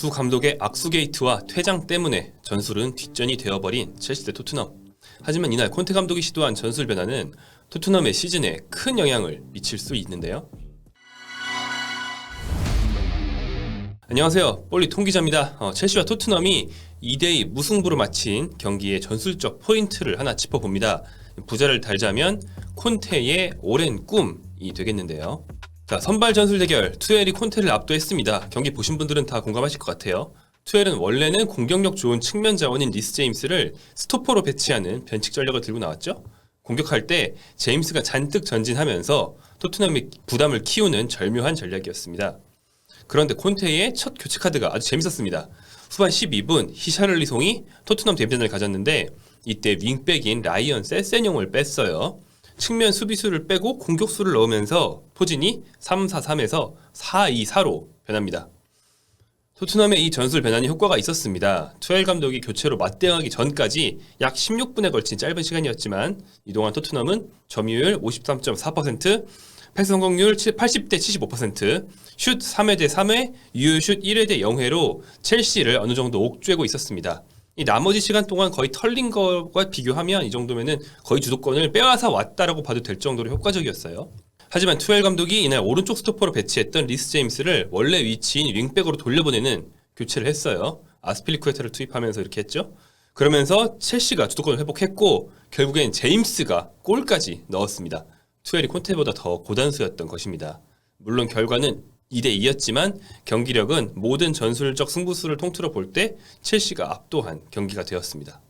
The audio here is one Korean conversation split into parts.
두 감독의 악수 게이트와 퇴장 때문에 전술은 뒷전이 되어버린 첼시 대 토트넘. 하지만 이날 콘테 감독이 시도한 전술 변화는 토트넘의 시즌에 큰 영향을 미칠 수 있는데요. 안녕하세요. 볼리 통기자입니다. 어, 첼시와 토트넘이 2대2 무승부로 마친 경기의 전술적 포인트를 하나 짚어봅니다. 부자를 달자면 콘테의 오랜 꿈이 되겠는데요. 자, 선발 전술 대결 투엘이 콘테를 압도했습니다. 경기 보신 분들은 다 공감하실 것 같아요. 투엘은 원래는 공격력 좋은 측면 자원인 리스 제임스를 스토퍼로 배치하는 변칙 전략을 들고 나왔죠. 공격할 때 제임스가 잔뜩 전진하면서 토트넘의 부담을 키우는 절묘한 전략이었습니다. 그런데 콘테의 첫 교체 카드가 아주 재밌었습니다. 후반 12분 히샤를리송이 토트넘 데뷔전을 가졌는데 이때 윙백인 라이언 세세뇽을 뺐어요. 측면 수비수를 빼고 공격수를 넣으면서 포진이 3-4-3에서 4-2-4로 변합니다. 토트넘의 이 전술 변환이 효과가 있었습니다. 투엘 감독이 교체로 맞대응하기 전까지 약 16분에 걸친 짧은 시간이었지만 이동안 토트넘은 점유율 53.4%, 패스 성공률 80대 75%, 슛 3회 대 3회, 유효 슛 1회 대 0회로 첼시를 어느 정도 옥죄고 있었습니다. 이 나머지 시간 동안 거의 털린 것과 비교하면 이 정도면은 거의 주도권을 빼앗아 왔다라고 봐도 될 정도로 효과적이었어요. 하지만 투엘 감독이 이날 오른쪽 스토퍼로 배치했던 리스 제임스를 원래 위치인 윙백으로 돌려보내는 교체를 했어요. 아스필리쿠에타를 투입하면서 이렇게 했죠. 그러면서 첼시가 주도권을 회복했고 결국엔 제임스가 골까지 넣었습니다. 투엘이 콘테보다 더 고단수였던 것입니다. 물론 결과는 2대 2였지만 경기력은 모든 전술적 승부수를 통틀어 볼 때 첼시가 압도한 경기가 되었습니다.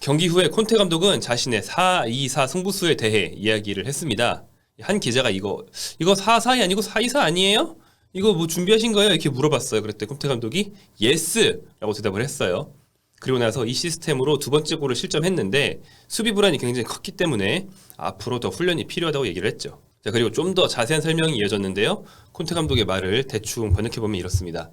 경기 후에 콘테 감독은 자신의 4-2-4 승부수에 대해 이야기를 했습니다. 한 기자가 이거 이거 4-4이 아니고 4-2-4 아니에요? 이거 뭐 준비하신 거예요? 이렇게 물어봤어요. 그랬더니 콘테 감독이 예스라고 대답을 했어요. 그리고 나서 이 시스템으로 두 번째 골을 실점했는데 수비 불안이 굉장히 컸기 때문에 앞으로 더 훈련이 필요하다고 얘기를 했죠. 자, 그리고 좀 더 자세한 설명이 이어졌는데요. 콘테 감독의 말을 대충 번역해 보면 이렇습니다.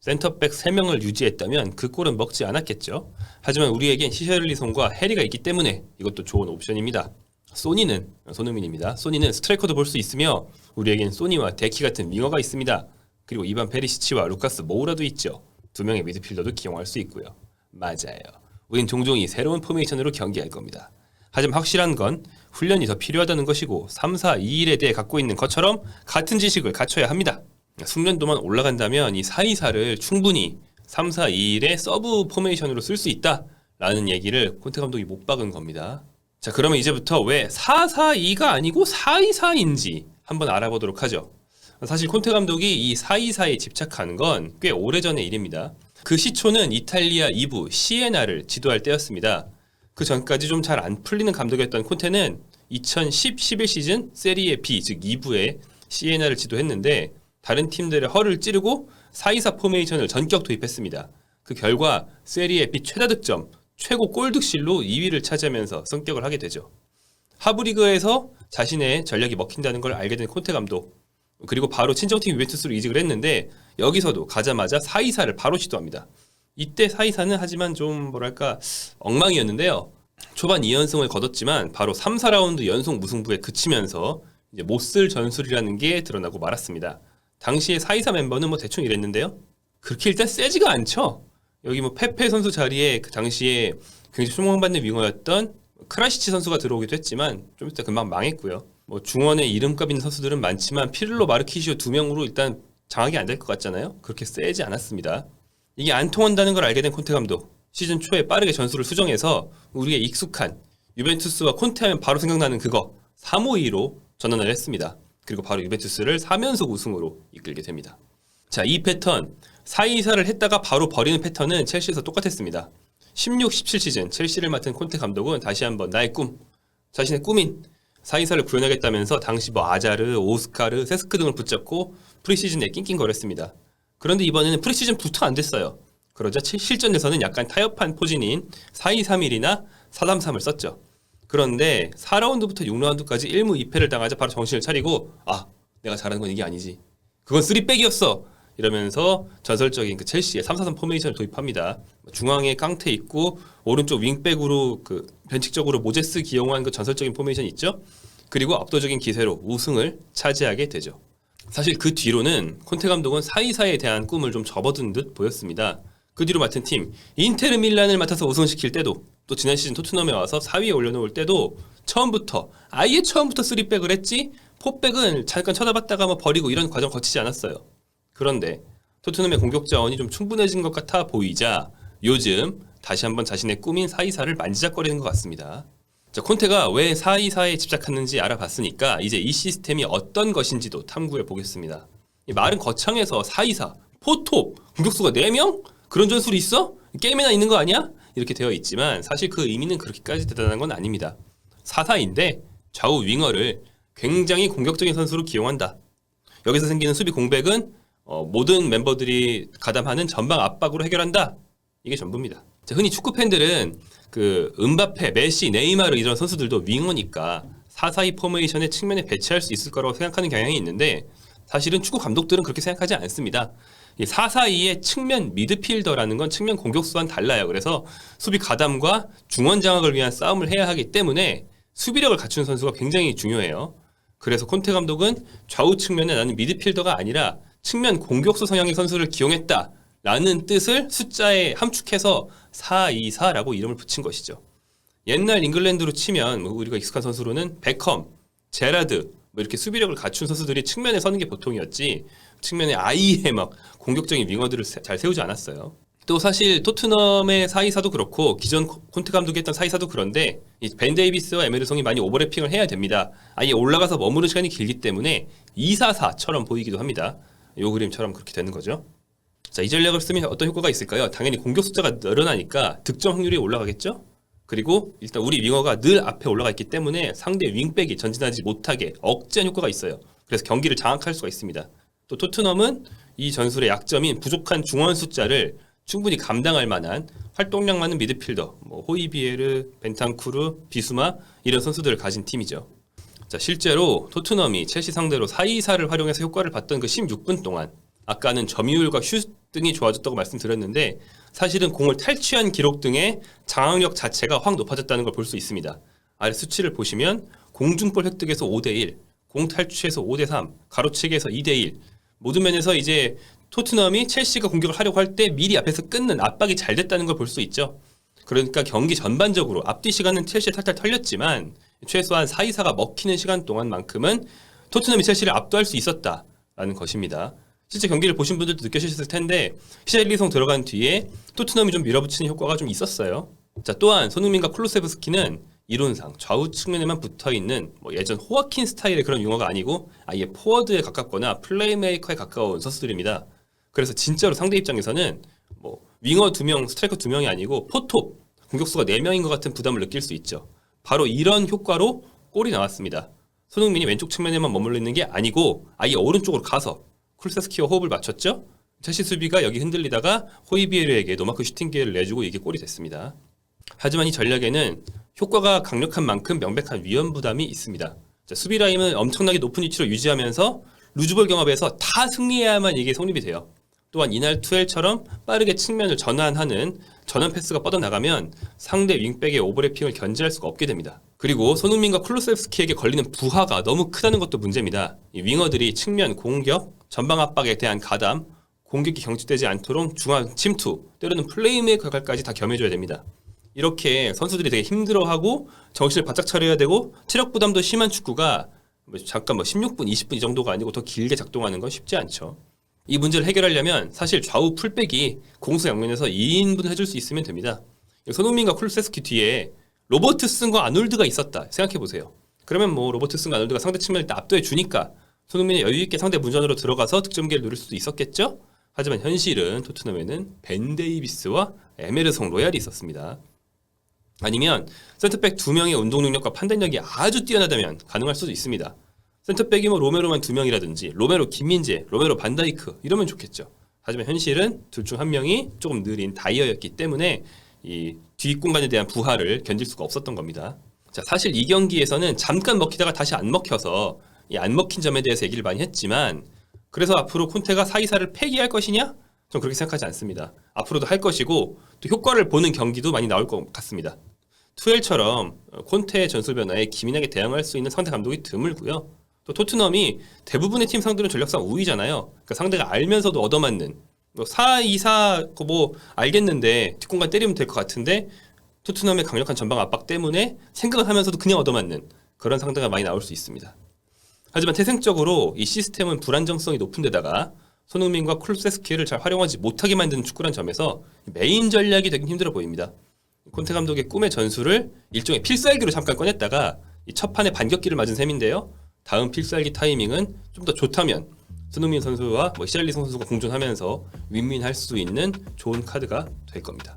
센터백 3명을 유지했다면 그 골은 먹지 않았겠죠. 하지만 우리에겐 시셔를리송과 해리가 있기 때문에 이것도 좋은 옵션입니다. 소니는 손흥민입니다. 소니는 스트라이커도 볼 수 있으며 우리에겐 소니와 데키 같은 윙어가 있습니다. 그리고 이반 페리시치와 루카스 모우라도 있죠. 두 명의 미드필더도 기용할 수 있고요. 맞아요. 우린 종종 이 새로운 포메이션으로 경기할 겁니다. 하지만 확실한 건 훈련이 더 필요하다는 것이고 3, 4, 2, 1에 대해 갖고 있는 것처럼 같은 지식을 갖춰야 합니다. 숙련도만 올라간다면 이 4, 2, 4를 충분히 3, 4, 2, 1의 서브 포메이션으로 쓸 수 있다라는 얘기를 콘테 감독이 못 박은 겁니다. 자, 그러면 이제부터 왜 4, 4, 2가 아니고 4, 2, 4인지 한번 알아보도록 하죠. 사실 콘테 감독이 이 4, 2, 4에 집착한 건꽤 오래전의 일입니다. 그 시초는 이탈리아 2부 시에나를 지도할 때였습니다. 그 전까지 좀 잘 안 풀리는 감독이었던 콘테는 2010-11 시즌 세리에 B 즉 2부에 시에나를 지도했는데 다른 팀들의 허를 찌르고 4-2-4 포메이션을 전격 도입했습니다. 그 결과 세리에 B 최다 득점, 최고 골 득실로 2위를 차지하면서 성격을 하게 되죠. 하브리그에서 자신의 전략이 먹힌다는 걸 알게 된 콘테 감독 그리고 바로 친정팀 유벤투스로 이직을 했는데 여기서도 가자마자 4-2-4를 바로 시도합니다. 이때 4-2-4는 하지만 좀 뭐랄까 엉망이었는데요. 초반 2연승을 거뒀지만 바로 3, 4라운드 연속 무승부에 그치면서 이제 못 쓸 전술이라는 게 드러나고 말았습니다. 당시에 4-2-4 멤버는 뭐 대충 이랬는데요. 그렇게 일단 세지가 않죠. 여기 뭐 페페 선수 자리에 그 당시에 굉장히 소망받는 윙어였던 크라시치 선수가 들어오기도 했지만 좀 이따 금방 망했고요. 뭐 중원에 이름값 있는 선수들은 많지만 피를로 마르키시오 두 명으로 일단 장악이 안 될 것 같잖아요. 그렇게 세지 않았습니다. 이게 안 통한다는 걸 알게 된 콘테 감독 시즌 초에 빠르게 전술을 수정해서 우리의 익숙한 유벤투스와 콘테 하면 바로 생각나는 그거 352로 전환을 했습니다. 그리고 바로 유벤투스를 3연속 우승으로 이끌게 됩니다. 자, 이 패턴 4-2-4를 했다가 바로 버리는 패턴은 첼시에서 똑같았습니다. 16-17 시즌 첼시를 맡은 콘테 감독은 다시 한번 나의 꿈, 자신의 꿈인 4-2-4를 구현하겠다면서 당시 뭐 아자르, 오스카르, 세스크 등을 붙잡고 프리시즌에 낑낑거렸습니다. 그런데 이번에는 프리시즌 부터 안 됐어요. 그러자 실전에서는 약간 타협한 포진인 4-2-3-1이나 4-3-3을 썼죠. 그런데 4라운드부터 6라운드까지 1무 2패를 당하자 바로 정신을 차리고 아 내가 잘하는 건 이게 아니지. 그건 3백이었어. 이러면서 전설적인 그 첼시의 3-4-3 포메이션을 도입합니다. 중앙에 깡테 있고 오른쪽 윙백으로 그 변칙적으로 모제스 기용한 그 전설적인 포메이션 있죠. 그리고 압도적인 기세로 우승을 차지하게 되죠. 사실 그 뒤로는 콘테 감독은 사이사에 대한 꿈을 좀 접어든 듯 보였습니다. 그 뒤로 맡은 팀 인테르 밀란을 맡아서 우승시킬 때도 또 지난 시즌 토트넘에 와서 4위에 올려놓을 때도 처음부터 아예 처음부터 3백을 했지 포백은 잠깐 쳐다봤다가 뭐 버리고 이런 과정 거치지 않았어요. 그런데 토트넘의 공격 자원이 좀 충분해진 것 같아 보이자 요즘 다시 한번 자신의 꿈인 사이사를 만지작거리는 것 같습니다. 자, 콘테가 왜 424에 집착하는지 알아봤으니까 이제 이 시스템이 어떤 것인지도 탐구해 보겠습니다. 이 말은 거창해서 424, 포톱, 공격수가 4명? 그런 전술이 있어? 게임에나 있는 거 아니야? 이렇게 되어 있지만 사실 그 의미는 그렇게까지 대단한 건 아닙니다. 4-4인데 좌우 윙어를 굉장히 공격적인 선수로 기용한다. 여기서 생기는 수비 공백은 어, 모든 멤버들이 가담하는 전방 압박으로 해결한다. 이게 전부입니다. 자, 흔히 축구 팬들은 그 은바페, 메시, 네이마르 이런 선수들도 윙어니까 4-4-2 포메이션의 측면에 배치할 수 있을 거라고 생각하는 경향이 있는데 사실은 축구 감독들은 그렇게 생각하지 않습니다. 이 4-4-2의 측면 미드필더라는 건 측면 공격수와는 달라요. 그래서 수비 가담과 중원 장악을 위한 싸움을 해야 하기 때문에 수비력을 갖춘 선수가 굉장히 중요해요. 그래서 콘테 감독은 좌우 측면에 나는 미드필더가 아니라 측면 공격수 성향의 선수를 기용했다. 라는 뜻을 숫자에 함축해서 424라고 이름을 붙인 것이죠. 옛날 잉글랜드로 치면 뭐 우리가 익숙한 선수로는 베컴, 제라드 뭐 이렇게 수비력을 갖춘 선수들이 측면에 서는 게 보통이었지 측면에 아이의 막 공격적인 윙어들을 세- 잘 세우지 않았어요. 또 사실 토트넘의 사이사도 그렇고 기존 콘테 감독이 했던 사이사도 그런데 이벤 데이비스와 에메르송이 많이 오버래핑을 해야 됩니다. 아예 올라가서 머무는 시간이 길기 때문에 244처럼 보이기도 합니다. 요 그림처럼 그렇게 되는 거죠. 자, 이 전략을 쓰면 어떤 효과가 있을까요? 당연히 공격 숫자가 늘어나니까 득점 확률이 올라가겠죠? 그리고 일단 우리 윙어가 늘 앞에 올라가 있기 때문에 상대 윙백이 전진하지 못하게 억제한 효과가 있어요. 그래서 경기를 장악할 수가 있습니다. 또 토트넘은 이 전술의 약점인 부족한 중원 숫자를 충분히 감당할 만한 활동량 많은 미드필더, 뭐 호이비에르, 벤탄쿠르, 비수마 이런 선수들을 가진 팀이죠. 자, 실제로 토트넘이 첼시 상대로 4-2-4를 활용해서 효과를 봤던 그 16분 동안 아까는 점유율과 슛 등이 좋아졌다고 말씀드렸는데 사실은 공을 탈취한 기록 등의 장악력 자체가 확 높아졌다는 걸 볼 수 있습니다. 아래 수치를 보시면 공중볼 획득에서 5대1, 공 탈취에서 5대3, 가로채기에서 2대1 모든 면에서 이제 토트넘이 첼시가 공격을 하려고 할 때 미리 앞에서 끊는 압박이 잘 됐다는 걸 볼 수 있죠. 그러니까 경기 전반적으로 앞뒤 시간은 첼시에 탈탈 털렸지만 최소한 4-2-4가 먹히는 시간 동안만큼은 토트넘이 첼시를 압도할 수 있었다라는 것입니다. 실제 경기를 보신 분들도 느끼셨을 텐데 히샬리송 들어간 뒤에 토트넘이 좀 밀어붙이는 효과가 좀 있었어요. 자 또한 손흥민과 클루세브스키는 이론상 좌우 측면에만 붙어 있는 뭐 예전 호아킨 스타일의 그런 용어가 아니고 아예 포워드에 가깝거나 플레이메이커에 가까운 선수들입니다. 그래서 진짜로 상대 입장에서는 뭐 윙어 두 명, 스트라이커 두 명이 아니고 포톱 공격수가 네 명인 것 같은 부담을 느낄 수 있죠. 바로 이런 효과로 골이 나왔습니다. 손흥민이 왼쪽 측면에만 머물러 있는 게 아니고 아예 오른쪽으로 가서 쿨세스키와 호흡을 맞췄죠. 첼시 수비가 여기 흔들리다가 호이비에르에게 노마크 슈팅 기회를 내주고 이게 골이 됐습니다. 하지만 이 전략에는 효과가 강력한 만큼 명백한 위험 부담이 있습니다. 자, 수비 라인을 엄청나게 높은 위치로 유지하면서 루즈볼 경합에서 다 승리해야만 이게 성립이 돼요. 또한 이날 투엘처럼 빠르게 측면을 전환하는 전환 패스가 뻗어나가면 상대 윙백의 오버래핑을 견제할 수가 없게 됩니다. 그리고 손흥민과 클루세프스키에게 걸리는 부하가 너무 크다는 것도 문제입니다. 이 윙어들이 측면 공격, 전방 압박에 대한 가담, 공격이 경직되지 않도록 중앙 침투, 때로는 플레이메이커 역할까지 다 겸해줘야 됩니다. 이렇게 선수들이 되게 힘들어하고 정신을 바짝 차려야 되고 체력 부담도 심한 축구가 뭐 잠깐 뭐 16분, 20분 이 정도가 아니고 더 길게 작동하는 건 쉽지 않죠. 이 문제를 해결하려면 사실 좌우 풀백이 공수 양면에서 2인분 해줄 수 있으면 됩니다. 손흥민과 쿨세스키 뒤에 로버트슨과 아놀드가 있었다 생각해 보세요. 그러면 뭐 로버트슨과 아놀드가 상대 측면을 다 압도해 주니까 손흥민이 여유 있게 상대 문전으로 들어가서 득점 기회를 누릴 수도 있었겠죠. 하지만 현실은 토트넘에는 벤 데이비스와 에메르송 로얄이 있었습니다. 아니면 센터백 두 명의 운동 능력과 판단력이 아주 뛰어나다면 가능할 수도 있습니다. 센터백이 뭐 로메로만 두 명이라든지 로메로 김민재, 로메로 반다이크 이러면 좋겠죠. 하지만 현실은 둘 중 한 명이 조금 느린 다이어였기 때문에 이 뒷공간에 대한 부하를 견딜 수가 없었던 겁니다. 자, 사실 이 경기에서는 잠깐 먹히다가 다시 안 먹혀서 이 안 먹힌 점에 대해서 얘기를 많이 했지만 그래서 앞으로 콘테가 사이사를 폐기할 것이냐? 전 그렇게 생각하지 않습니다. 앞으로도 할 것이고 또 효과를 보는 경기도 많이 나올 것 같습니다. 투엘처럼 콘테의 전술 변화에 기민하게 대응할 수 있는 상대 감독이 드물고요. 또 토트넘이 대부분의 팀 상대로 전력상 우위잖아요. 그러니까 상대가 알면서도 얻어맞는 뭐 4, 2, 4, 뭐 알겠는데 뒷공간 때리면 될 것 같은데 토트넘의 강력한 전방 압박 때문에 생각을 하면서도 그냥 얻어맞는 그런 상대가 많이 나올 수 있습니다. 하지만 태생적으로 이 시스템은 불안정성이 높은 데다가 손흥민과 쿨세스키를 잘 활용하지 못하게 만드는 축구란 점에서 메인 전략이 되긴 힘들어 보입니다. 콘테 감독의 꿈의 전술을 일종의 필살기로 잠깐 꺼냈다가 이 첫 판에 반격기를 맞은 셈인데요. 다음 필살기 타이밍은 좀 더 좋다면 손흥민 선수와 뭐 시랄리송 선수가 공존하면서 윈윈할 수 있는 좋은 카드가 될 겁니다.